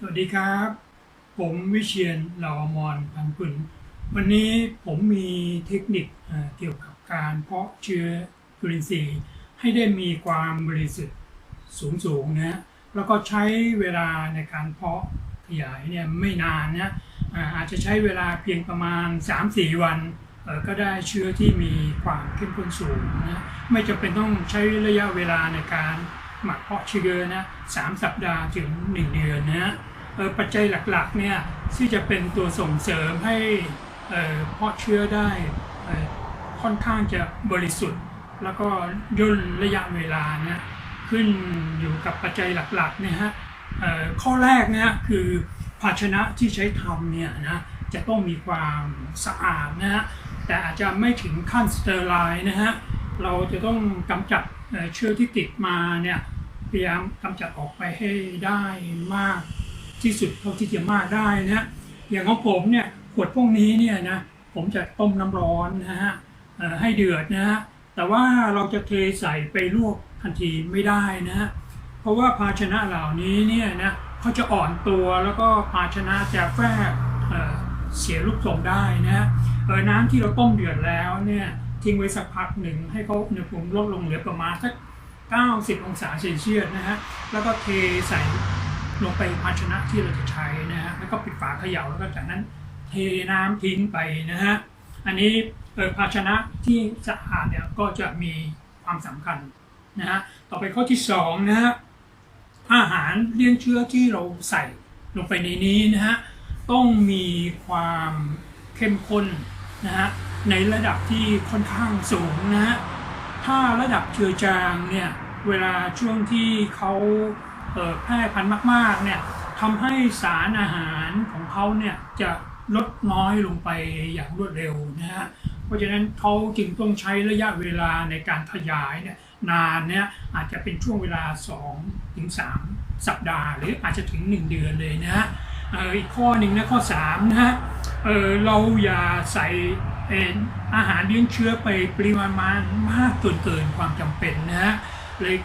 สวัสดีครับ ผมวิเชียนเหล่าอมรพันกุลวันนี้ผมมีเทคนิคเกี่ยวกับการเพาะเชื้อจุลินทรีย์ให้ได้มีความบริสุทธิ์สูงๆนะแล้วก็ใช้เวลาในการเพาะขยายเนี่ยไม่นานนะอาจจะใช้เวลาเพียงประมาณ 3-4 วันก็ได้เชื้อที่มีความเข้มข้นสูงนะไม่จำเป็นต้องใช้ระยะเวลาในการ หมักเพาะเชื้อนะสามสัปดาห์ถึง 1 เดือนนะเออปัจจัยหลักๆเนี่ยที่จะเป็นตัวส่งเสริมให้เอ่อเพาะเชื้อได้ค่อนข้างจะบริสุทธิ์ แล้วก็ย่นระยะเวลานะขึ้นอยู่กับปัจจัยหลักๆเนี่ยฮะข้อแรกเนี่ยคือภาชนะที่ใช้ทำเนี่ยนะจะต้องมีความสะอาดนะฮะแต่อาจจะไม่ถึงขั้นสเตอร์ไลน์นะฮะ เราจะต้องกำจัดเชื้อที่ติดมาเนี่ยพยายามกำจัดออกไปให้ได้มากที่สุดเท่าที่จะมากได้นะอย่างของผมเนี่ยขวดพวกนี้เนี่ยนะผมจะต้มน้ำร้อนนะฮะให้เดือดนะฮะแต่ว่าเราจะเทใส่ไปลวกทันทีไม่ได้นะฮะเพราะว่าภาชนะเหล่านี้เนี่ยนะเขาจะอ่อนตัวแล้วก็ภาชนะจะแฝงเสียรูปทรงได้นะฮะเออน้ำที่เราต้มเดือดแล้วเนี่ย ทิ้งไว้สักพักหนึ่ง ให้เขาอุณหภูมิลดลงเหลือประมาณสัก 90 องศาเซลเซียสนะฮะ แล้วก็เทใส่ลงไปภาชนะที่เราจะใช้นะฮะ แล้วก็ปิดฝาเขย่าแล้วก็จากนั้นเทน้ำทิ้งไปนะฮะ อันนี้เภาชนะที่สะอาดเนี่ยก็จะมีความสำคัญนะฮะ ต่อไปข้อที่สองนะฮะ อาหารเลี้ยงเชื้อที่เราใส่ลงไปในนี้นะฮะ ต้องมีความเข้มข้นนะฮะ ในระดับที่ค่อนข้างสูงนะ ถ้าระดับเจือจางเนี่ยเวลาช่วงที่เขาเแพร่พันธุ์มากๆเนี่ยทำให้สารอาหารของเขาเนี่ยจะลดน้อยลงไปอย่างรวดเร็วนะฮะ เพราะฉะนั้นเขาจึงต้องใช้ระยะเวลาในการขยายเนี่ยนานเนี่ยอาจจะเป็นช่วงเวลา2ถึง3สัปดาห์ หรืออาจจะถึง 1 เดือนเลยนะฮะอ,อ,อีกข้อหนึ่งนะข้อ3นะฮะเออเราอย่าใส่ เอ่ออาหารเลี้ยงเชื้อไปปริมาณมากจนเกินความจำเป็นนะฮะเลย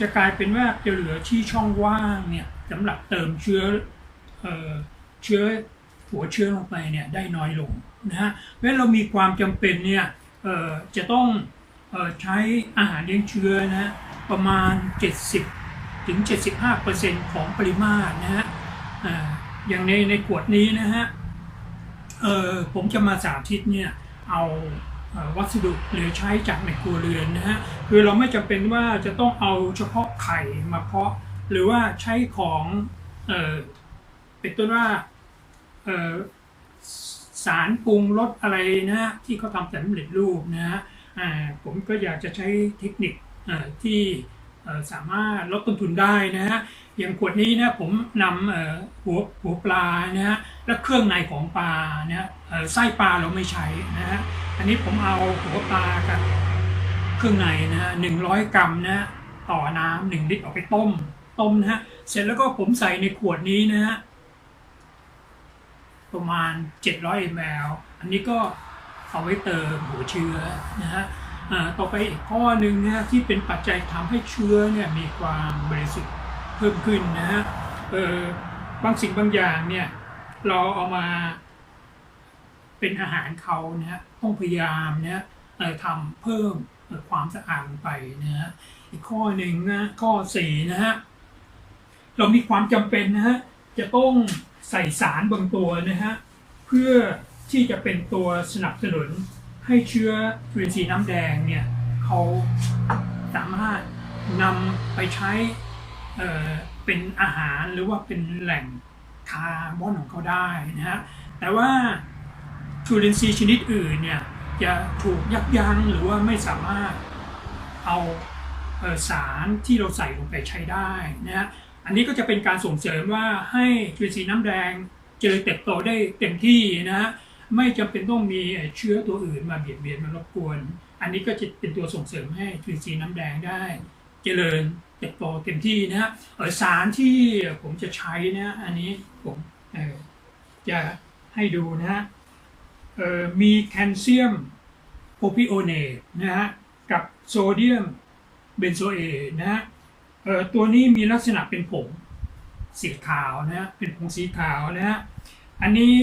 จะกลายเป็นว่าจะเหลือที่ช่องว่างเนี่ยสำหรับเติมเชื้อเออเชื้อหัวเชื้อลงไปเนี่ยได้น้อยลงนะฮะเมื่อเรามีความจำเป็นเนี่ยจะต้องออใช้อาหารเลี้ยงเชื้อนะฮะประมาณ 70ถึง75%ของปริมาตรนะฮะออย่างในในขวดนี้นะฮะ เออผมจะมาสาธิตเนี่ยเอาเออวัสดุเหลือใช้จากในครัวเรือนนะฮะคือเราไม่จำเป็นว่าจะต้องเอาเฉพาะไข่มาเพาะ หรือว่าใช้ของเออเป็นต้นว่าเออสารปรุงรสอะไรนะฮะที่เขาทำสำเร็จรูปนะฮะผมก็อยากจะใช้เทคนิคที่สามารถลดต้นทุนได้นะฮะ อย่างขวดนี้นะผมนำหัวหัวปลานะฮะและเครื่องในของปลาเนี่ยไส้ปลาเราไม่ใช้นะฮะอันนี้ผมเอาหัวปลากับเครื่องในนะฮะหนึ่งร้อยกรัมนะฮะต่อน้ำหนึ่งลิตรเอาไปต้มต้มนะฮะเสร็จแล้วก็ผมใส่ในขวดนี้นะฮะประมาณ 700 ml อันนี้ก็เอาไว้เติมหัวเชื้อนะฮะต่อไปอีกข้อหนึ่งนะฮะที่เป็นปัจจัยทำให้เชื้อเนี่ยมีความบริสุทธิ์ เพิ่มขึ้นนะฮะเออบางสิ่งบางอย่างเนี่ยเราเอามาเป็นอาหารเขานะฮะต้องพยายามนะเออทำเพิ่มความสะอาดไปนะฮะอีกข้อหนึ่งนะข้อสี่นะฮะเรามีความจำเป็นนะฮะจะต้องใส่สารบางตัวนะฮะเพื่อที่จะเป็นตัวสนับสนุนให้เชื้อจุลินทรีย์น้ำแดงเนี่ยเขาสามารถนำไปใช้ เอ่อเป็นอาหารหรือว่าเป็นแหล่งคาร์บอนของเขาได้นะฮะแต่ว่าจุลินทรีย์ชนิดอื่นเนี่ยจะถูกยับยั้งหรือว่าไม่สามารถเอาเออสารที่เราใส่ลงไปใช้ได้นะฮะอันนี้ก็จะเป็นการส่งเสริมว่าให้จุลินทรีย์น้ำแดงเจริญเติบโตได้เต็มที่นะฮะไม่จำเป็นต้องมีเชื้อตัวอื่นมาเบียดเบียนมารบกวน อันนี้ก็จะเป็นตัวส่งเสริมให้จุลินทรีย์น้ำแดงได้ เจริญ เติบโตเต็มที่นะฮะเอ่อสารที่ผมจะใช้นะอันนี้ผมจะให้ดูนะฮะมีแคลเซียมโพพิโอเนตนะฮะกับโซเดียมเบนโซเอนะฮะตัวนี้มีลักษณะเป็นผงสีขาวนะฮะเป็นผงสีขาวนะฮะอันนี้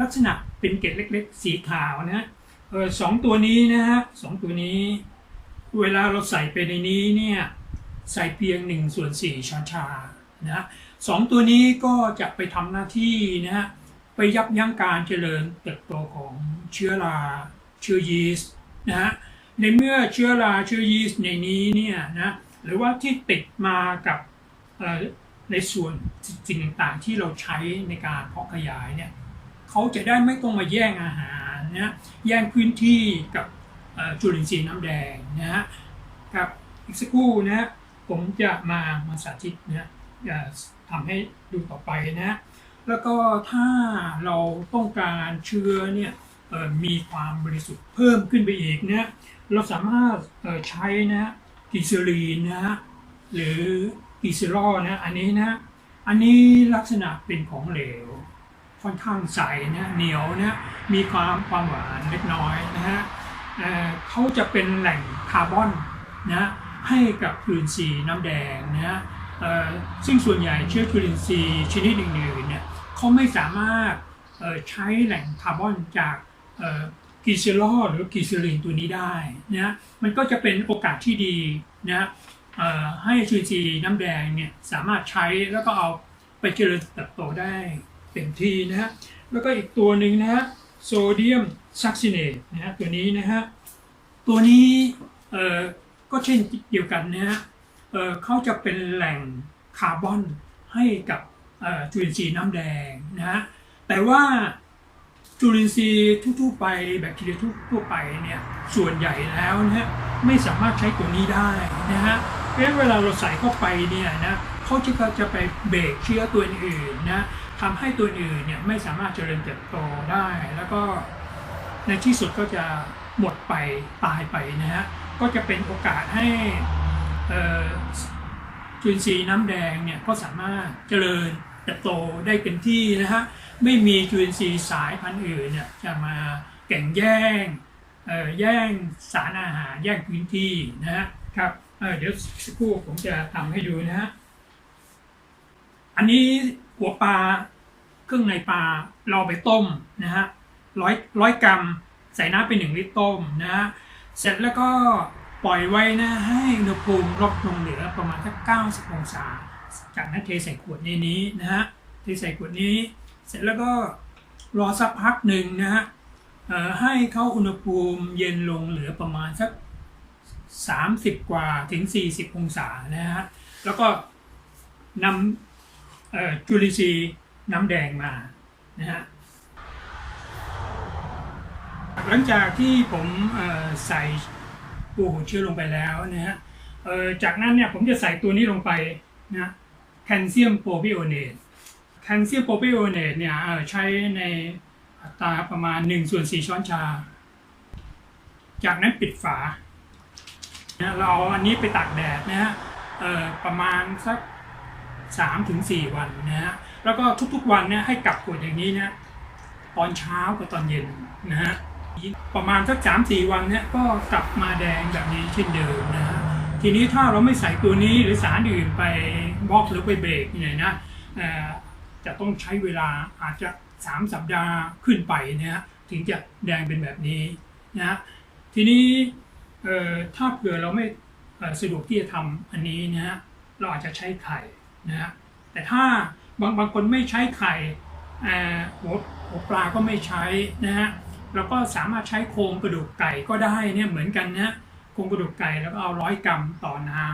ลักษณะเป็นเกล็ดเล็ก ๆ สีขาวนะฮะสองตัวนี้นะฮะสองตัวนี้ เวลาเราใส่ไปในนี้เนี่ย ใส่เพียง1ส่วน4ช้อนชานะสองตัวนี้ก็จะไปทำหน้าที่นะฮะไปยับยั้งการเจริญเติบโตของเชื้อราเชื้อยีสต์นะฮะในเมื่อเชื้อราเชื้อยีสต์ในนี้เนี่ยนะหรือว่าที่ติดมากับในส่วนสิ่งต่างๆที่เราใช้ในการเพาะขยายเนี่ยเขาจะได้ไม่ต้องมาแย่งอาหารนะแย่งพื้นที่กับจุลินทรีย์น้ำแดงนะฮะครับอีกสักครู่นะฮะ ผมจะมามาสาธิตนะจะทำให้ดูต่อไปนะ แล้วก็ถ้าเราต้องการเชื้อเนี่ยมีความบริสุทธิ์เพิ่มขึ้นไปอีกนะเราสามารถใช้นะกิซิลีนนะฮะหรือกิซิลอนะอันนี้นะอันนี้ลักษณะเป็นของเหลว ค่อนข้างใสนะเหนียวนะมีความความหวานเล็กน้อยนะฮะเเขาจะเป็นแหล่งคาร์บอนนะ ให้กับจุลินทรีย์น้ำแดงนะซึ่งส่วนใหญ่เชื้อจุลินทรีย์ชนิดอื่นๆเนี่ยเขาไม่สามารถใช้แหล่งคาร์บอนจากกิเซลอหรือกิเซลินตัวนี้ได้นะมันก็จะเป็นโอกาสที่ดีนะให้จุลินทรีย์น้ำแดงเนี่ยสามารถใช้แล้วก็เอาไปเจริญเติบโตได้เต็มที่นะฮะแล้วก็อีกตัวหนึ่งนะฮะโซเดียมซักซิเนตนะฮะตัวนี้นะฮะตัวนี้เอ่อ ก็เช่นเดียวกันนะฮะเขาจะเป็นแหล่งคาร์บอนให้กับจุลินทรีย์น้ำแดงนะฮะแต่ว่าจุลินทรีย์ทั่วไปแบคทีเรียทั่วไปเนี่ยส่วนใหญ่แล้วนะฮะไม่สามารถใช้ตัวนี้ได้นะฮะเพราะฉะนั้นเวลาเราใส่เข้าไปเนี่ยนะเขาจะก็จะไปเบรกเชื้อตัวอื่นนะทำให้ตัวอื่นเนี่ยไม่สามารถเจริญเติบโตได้ แล้วก็ในที่สุดก็จะหมดไปตายไปนะฮะ ก็จะเป็นโอกาสให้จุลินทรีย์น้ำแดงเนี่ยก็สามารถเจริญเติบโตได้เต็มที่นะฮะไม่มีจุลินทรีย์สายพันธุ์อื่นเนี่ยจะมาแข่งแย่งแย่งสารอาหารแย่งพื้นที่นะฮะครับเเดี๋ยวสักครู่ผมจะทำให้ดูนะฮะอันนี้หัวปลาเครื่องในปลาเราไปต้มนะฮะร้อยร้อยกรัมใส่น้ำไปหนึ่งลิตรต้มนะฮะ เสร็จแล้วก็ปล่อยไว้นะให้อุณหภูมิลดลงเหลือประมาณสัก90 องศา จากนั้นเทใส่ขวดในนี้นะฮะเทใส่ขวดนี้ เสร็จแล้วก็รอสักพักหนึ่งนะฮะให้เข้าอุณหภูมิเย็นลงเหลือประมาณสัก 30 กว่าถึง 40 องศานะฮะแล้วก็นำจุลินทรีย์น้ำแดงมานะฮะ หลังจากที่ผมใส่ปูหัวเชื้อลงไปแล้วนะฮะจากนั้นเนี่ยผมจะใส่ตัวนี้ลงไปนะแคลเซียมโปรบิโอเนตแคลเซียมโปรบิโอเนตเนี่ยใช้ในอัตราประมาณ1ส่วน4ช้อนชา จากนั้นปิดฝานะเราเอาอันนี้ไปตากแดดนะฮะประมาณสักสามถึงสี่วันนะฮะแล้วก็ทุกๆวันเนี่ยให้กลับขวดอย่างนี้นะตอนเช้ากับตอนเย็นนะฮะ ประมาณสักสามสี่วันเนี่ยก็กลับมาแดงแบบนี้เช่นเดิมนะฮะทีนี้ถ้าเราไม่ใส่ตัวนี้หรือสารอื่นไปบล็อกหรือไปเบรกเนี่ยนะจะต้องใช้เวลาอาจจะสามสัปดาห์ขึ้นไปนะฮะถึงจะแดงเป็นแบบนี้นะฮะทีนี้ถ้าเผื่อเราไม่สะดวกที่จะทำอันนี้นะฮะเราอาจจะใช้ไข่นะฮะแต่ถ้าบางบางคนไม่ใช้ไข่หัวหัวปลาก็ไม่ใช้นะฮะ เราก็สามารถใช้โครงกระดูกไก่ก็ได้เนี่ยเหมือนกันนะโครงกระดูกไก่แล้วก็เอาร้อยกรัมต่อน้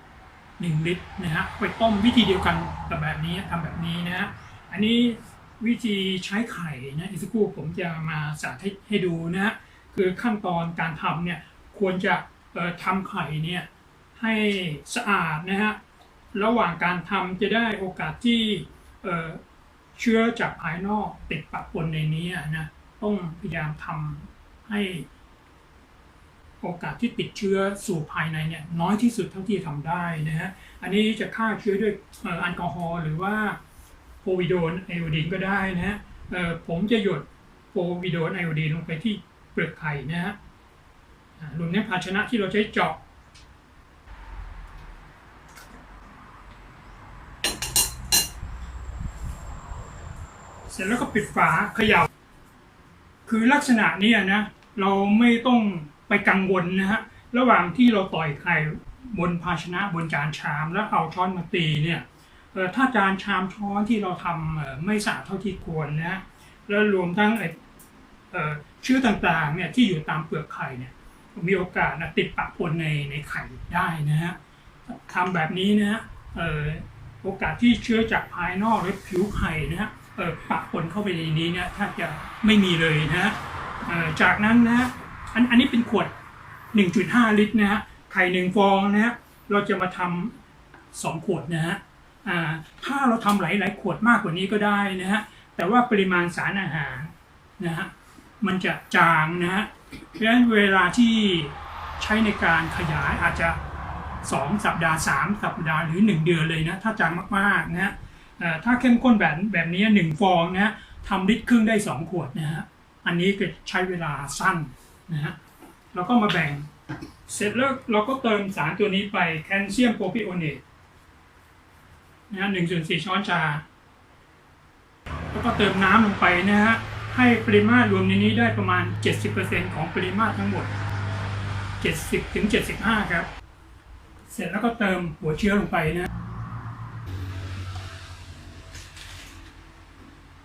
ำหนึ่งลิตรนะฮะไปต้มวิธีเดียวกันกับแบบนี้ทำแบบนี้นะฮะอันนี้วิธีใช้ไข่นะอีกสักครู่ผมจะมาสาธิตให้ดูนะฮะคือขั้นตอนการทำเนี่ยควรจะทำไข่เนี่ยให้สะอาดนะฮะระหว่างการทำจะได้โอกาสที่เชื้อจากภายนอกติดปะปนในนี้นะ ต้องพยายามทำให้โอกาสที่ติดเชื้อสู่ภายในเนี่ยน้อยที่สุดเท่าที่ทำได้นะฮะ อันนี้จะฆ่าเชื้อด้วยแอลกอฮอล์หรือว่าโพวิโดนไอโอดีนก็ได้นะฮะผมจะหยดโพวิโดนไอโอดีนลงไปที่เปลือกไข่นะฮะรวมทั้งภาชนะที่เราใช้เจาะร็จแล้วก็ปิดฝาเขย่า คือลักษณะนี้นะเราไม่ต้องไปกังวลนะฮะระหว่างที่เราต่อยไข่บนภาชนะบนจานชามแล้วเอาช้อนมาตีเนี่ยถ้าจานชามช้อนที่เราทำไม่สะอาดเท่าที่ควรนะแล้วรวมทั้งเชื้อต่างๆเนี่ยที่อยู่ตามเปลือกไข่เนี่ยมีโอกาสนะติดปะปนในในไข่ได้นะฮะทำแบบนี้นะฮะโอกาสที่เชื้อจากภายนอกหรือผิวไข่นะฮะ ปะปนเข้าไปในนี้เนี่ยแทบจะไม่มีเลยนะฮะจากนั้นนะฮะอันอันนี้เป็นขวด 1.5 ลิตรนะฮะไข่หนึ่งฟองนะฮะเราจะมาทำสองขวดนะฮะถ้าเราทำหลายๆขวดมากกว่านี้ก็ได้นะฮะแต่ว่าปริมาณสารอาหารนะฮะมันจะจางนะฮะเพราะฉะนั้นเวลาที่ใช้ในการขยายอาจจะ 2 สัปดาห์ 3 สัปดาห์หรือ 1 เดือนเลยนะ ถ้าจางมากๆนะฮะ ถ้าเข้มข้นแบบแบบนี้1ฟองนะฮะทำลิตรครึ่งได้ 2 ขวดนะฮะ อันนี้ก็ใช้เวลาสั้นนะฮะเราก็มาแบ่ง เสร็จแล้วเราก็เติมสารตัวนี้ไปแคลเซียมโพรพิโอเนตนะฮะหนึ่งส่วนสี่ช้อนชา แล้วก็เติมน้ำลงไปนะฮะ ให้ปริมาตรรวมในนี้ได้ประมาณ 70%ของปริมาตรทั้งหมด 70ถึง75 ครับ เสร็จแล้วก็เติมหัวเชื้อลงไปนะ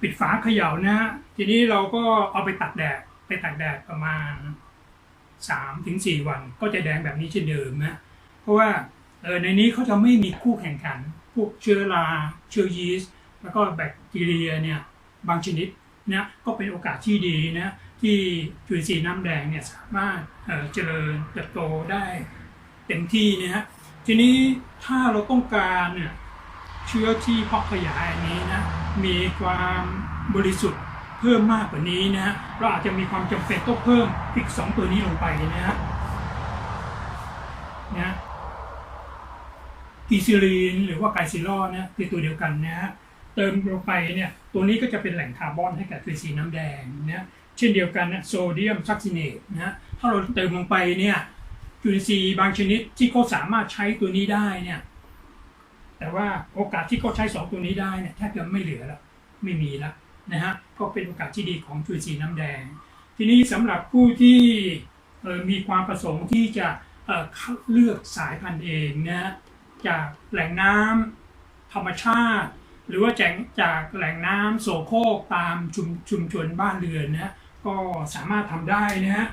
ปิดฝาเขย่านะฮะทีนี้เราก็เอาไปตักแดดไปตักแดดประมาณสามถึงสี่วันก็จะแดงแบบนี้เช่นเดิมนะเพราะว่าเออในนี้เขาจะไม่มีคู่แข่งขัน พวกเชื้อราเชื้อยีสต์แล้วก็แบคทีเรียเนี่ยบางชนิดนะก็เป็นโอกาสที่ดีนะที่จุลินทรีย์น้ำแดงเนี่ยสามารถเจริญเติบโตได้เต็มที่นะฮะทีนี้ถ้าเราต้องการเนี่ย ชื้อที่เพาะขยายนี้นะมีความบริสุทธิ์เพิ่มมากกว่านี้นะฮะเราอาจจะมีความจำเป็นต้องเพิ่มอีก 2 ตัวนี้ลงไปนะฮะนะกีซิลีนหรือว่าไกซิลอนะคือตัวเดียวกันนะฮะเติมลงไปเนี่ยตัวนี้ก็จะเป็นแหล่งคาร์บอนให้กับสีน้ำแดงนะเช่นเดียวกันนะโซเดียมซักซิเนตนะถ้าเราเติมลงไปเนี่ยจุลินทรีย์บางชนิดที่เขาสามารถใช้ตัวนี้ได้เนี่ย แต่ว่าโอกาสที่เขาใช้สองตัวนี้ได้เนี่ยแทบจะไม่เหลือแล้วไม่มีแล้วนะฮะก็เป็นโอกาสที่ดีของจุลินทรีย์น้ำแดง ทีนี้สำหรับผู้ที่มีความประสงค์ที่จะเเลือกสายพันธุ์เองนะจากแหล่งน้ำธรรมชาติ หรือว่าจากจากแหล่งน้ำโสโครกตามชุมชุมชนบ้านเรือนนะก็สามารถทำได้นะฮะ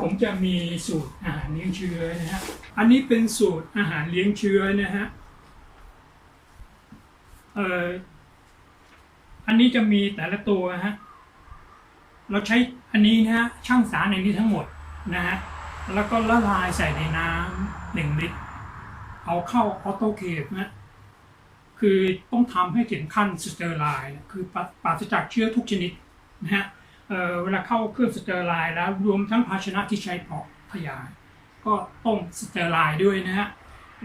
ผมจะมีสูตรอาหารเลี้ยงเชื้อนะฮะอันนี้เป็นสูตรอาหารเลี้ยงเชื้อนะฮะ เอ่ออันนี้จะมีแต่ละตัวฮะ เราใช้อันนี้นะฮะช่างสารในนี้ทั้งหมดนะฮะ แล้วก็ละลายใส่ในน้ำหนึ่งลิตร เอาเข้าออโตเคปนะ คือต้องทำให้ถึงขั้นสเตอร์ไลน์คือปราปาศจากเชื้อทุกชนิดนะฮะเอ่อเวลาเข้าเครื่องสเตอร์ไลน์แล้วรวมทั้งภาชนะที่ใช้เพาะขยายก็ต้องสเตอร์ไลน์ด้วยนะฮะ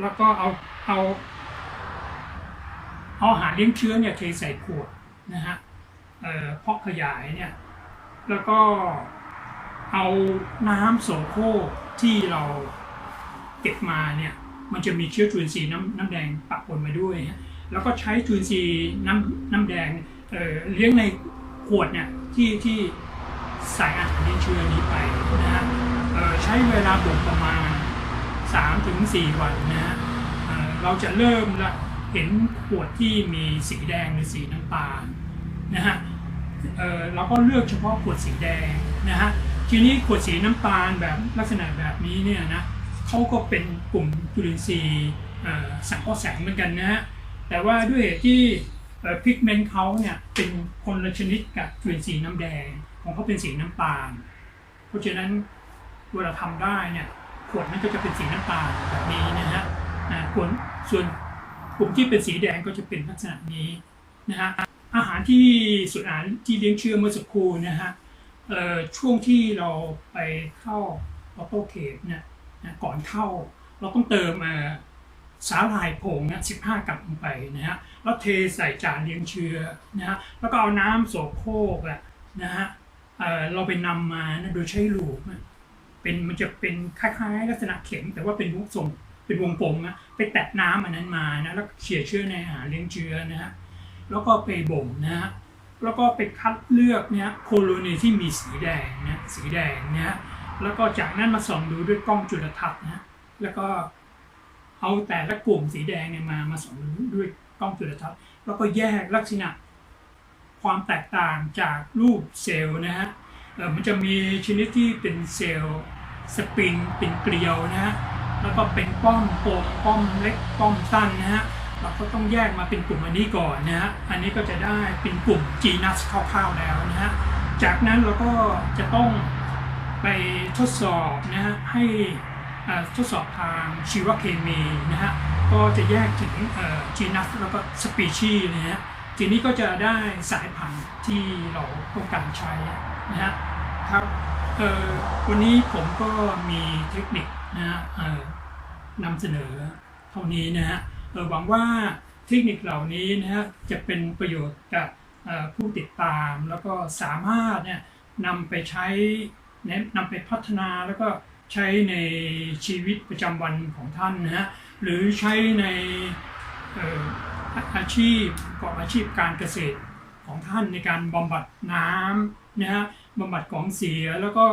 แล้วก็เอาเอา เอาอาหารเลี้ยงเชื้อเนี่ยเทใส่ขวดนะฮะเพาะขยายเนี่ยแล้วก็เอาน้ำโสโครกที่เราเก็บมาเนี่ยมันจะมีเชื้อจุลินทรีย์น้ำน้ำแดงปะปนมาด้วยฮะแล้วก็ใช้จุลินทรีย์น้ำน้ำแดงเเลี้ยงในขวดเนี่ยที่ที่ใส่อาหารเลี้ยงเชื้อนี้ไปนะฮะใช้เวลาบ่มประมาณ 3-4 วันนะฮะเเราจะเริ่มละ เห็นขวดที่มีสีแดงหรือสีน้ำตาลนะฮะเออเราก็เลือกเฉพาะขวดสีแดงนะฮะทีนี้ขวดสีน้ำตาลแบบลักษณะแบบนี้เนี่ยนะเขาก็เป็นกลุ่มจุลินทรีย์สังเคราะห์แสงเหมือนกันนะฮะแต่ว่าด้วยเหตุที่พิกเมนต์เขาเนี่ยเป็นคนละชนิดกับจุลินทรีย์น้ำแดงของเขาเป็นสีน้ำตาล เพราะฉะนั้นเวลาทำได้เนี่ยขวดนั้นก็จะเป็นสีน้ำตาลแบบนี้นะฮะส่วนส่วน กลุ่มที่เป็นสีแดงก็จะเป็นลักษณะนี้นะฮะอาหารที่ส่วนอาหารที่เลี้ยงเชื้อเมื่อสักครู่นะฮะช่วงที่เราไปเข้าออโต้เคปเนี่ยนะก่อนเข้าเราต้องเติมสาหร่ายผงนะ15 กรัมลงไปนะฮะแล้วเทใส่จานเลี้ยงเชื้อนะฮะแล้วก็เอาน้ำโสโครกอะนะฮะเเราไปนำมานะโดยใช้ลูกเป็นมันจะเป็นคล้ายๆ ลักษณะเข็มแต่ว่าเป็นวงทรง เป็นวงกลมนะไปแตะน้ำอันนั้นมานะแล้วเขี่ยเชื้อในอาหารเลี้ยงเชื้อนะฮะแล้วก็ไปบ่มนะฮะแล้วก็ไปคัดเลือกเนี่ยโคโลนีที่มีสีแดงเนี่ยสีแดงเนี่ยแล้วก็จากนั้นมาส่องดูด้วยกล้องจุลทรรศน์นะแล้วก็เอาแต่ละกลุ่มสีแดงเนี่ยมามาส่องดูด้วยกล้องจุลทรรศน์แล้วก็แยกลักษณะความแตกต่างจากรูปเซลล์นะฮะมันจะมีชนิดที่เป็นเซลล์สปริงเป็นเกลียวนะฮะ แล้วก็เป็นป้อมโปงป้อมเล็กป้อมสั้นนะฮะเราก็ต้องแยกมาเป็นกลุ่มอันนี้ก่อนนะฮะอันนี้ก็จะได้เป็นกลุ่ม genus คร่าวๆแล้วนะฮะจากนั้นเราก็จะต้องไปทดสอบนะฮะให้ทดสอบทางชีวเคมีนะฮะก็จะแยกถึงเอ่อ genus แล้วก็ species นะฮะทีนี้ก็จะได้สายพันธุ์ที่เราต้องการใช้นะฮะครับวันนี้ผมก็มีเทคนิค นะนำเสนอเท่านี้นะฮะหวังว่าเทคนิคเหล่านี้นะฮะจะเป็นประโยชน์กับผู้ติดตามแล้วก็สามารถเนี่ยนำไปใช้นำไปพัฒนาแล้วก็ใช้ในชีวิตประจำวันของท่านนะฮะหรือใช้ในอออาชีพประกอบอาชีพการเกษตรของท่านในการบำบัดน้ำนะฮะบำบัดของเสียแล้วก็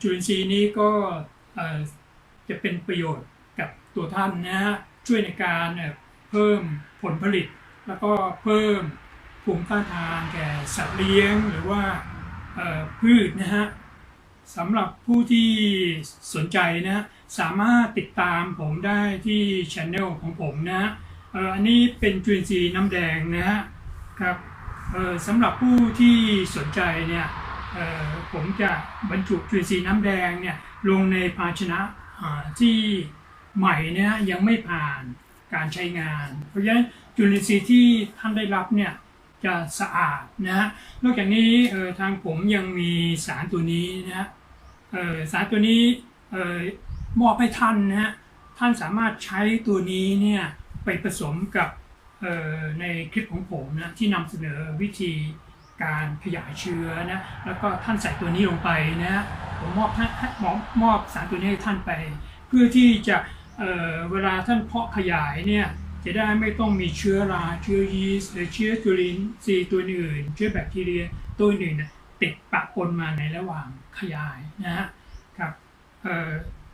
จุลินทรีย์นี้ก็ จะเป็นประโยชน์กับตัวท่านนะฮะช่วยในการเพิ่มผลผลิต แล้วก็เพิ่มภูมิต้านทานแก่สัตว์เลี้ยงหรือว่าพืชนะฮะสำหรับผู้ที่สนใจนะสามารถติดตามผมได้ที่ช anel ของผมนะเอ่ออันนี้เป็นจุลินทรีย์น้ำแดงนะฮะครับสำหรับผู้ที่สนใจเนี่ย ผมจะบรรจุจุลินทรีย์น้ำแดงเนี่ยลงในภาชนะที่ใหม่เนี่ยยังไม่ผ่านการใช้งาน เพราะฉะนั้นจุลินทรีย์ที่ท่านได้รับเนี่ยจะสะอาดนะฮะนอกจากนี้ทางผมยังมีสารตัวนี้นะฮะสารตัวนี้เอ่อมอบให้ท่านนะฮะท่านสามารถใช้ตัวนี้เนี่ยไปผสมกับในคลิปของผมนะที่นำเสนอวิธี การขยายเชื้อนะแล้วก็ท่านใส่ตัวนี้ลงไปนะผมมอบท่านมอบมอบสารตัวนี้ให้ท่านไป เพื่อที่จะเเวลาท่านเพาะขยายเนี่ยจะได้ไม่ต้องมีเชื้อราเชื้อยีสต์หรือเชื้อจุลินทรีย์ตัวอื่น เชื้อแบคทีเรียตัวอื่นติดปะปนมาในระหว่างขยายนะฮะครับ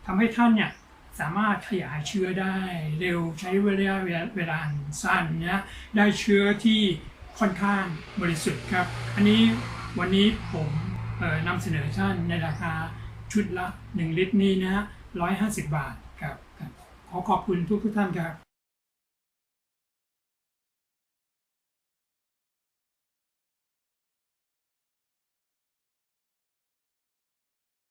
ทำให้ท่านเนี่ยสามารถขยายเชื้อได้เร็วใช้เวลาเวลาเวลาสั้นนะได้เชื้อที่ ค่อนข้างบริสุทธิ์ครับ อันนี้วันนี้ผมนำเสนอท่านในราคาชุดละ 1 ลิตรนี้นะฮะ150 บาทครับครับขอขอบคุณทุกทุกท่านครับ